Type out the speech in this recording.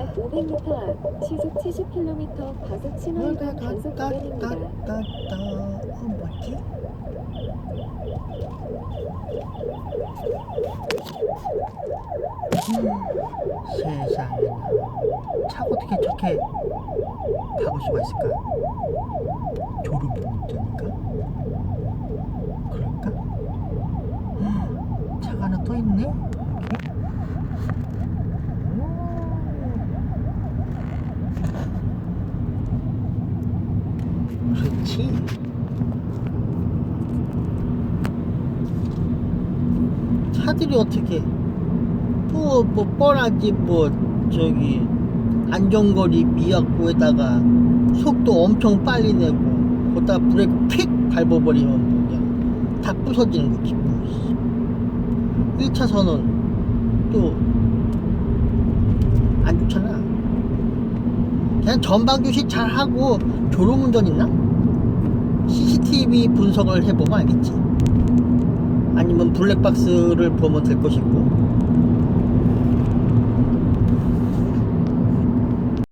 약 500m 앞, 시속 70km 과속 신호위반 단속 구간입니다. 따따따 어 뭐지? 음, 세상에 차가 어떻게 저렇게 타고 수가 있을까? 졸음운전인가? 그럴까? 차가 하나 또 있네? 이렇게? 18. 차들이 어떻게? 뭐, 뭐 뻔하지 뭐 저기 안전거리 미약고에다가 속도 엄청 빨리 내고 보다 브레이크 픽 밟아버리면 그냥 다 부서지는 거 기뻐 1차선은 또 안 좋잖아. 그냥 전방교시 잘하고 졸음운전 있나? CCTV 분석을 해보면 알겠지. 아니면 블랙박스를 보면 될 것이고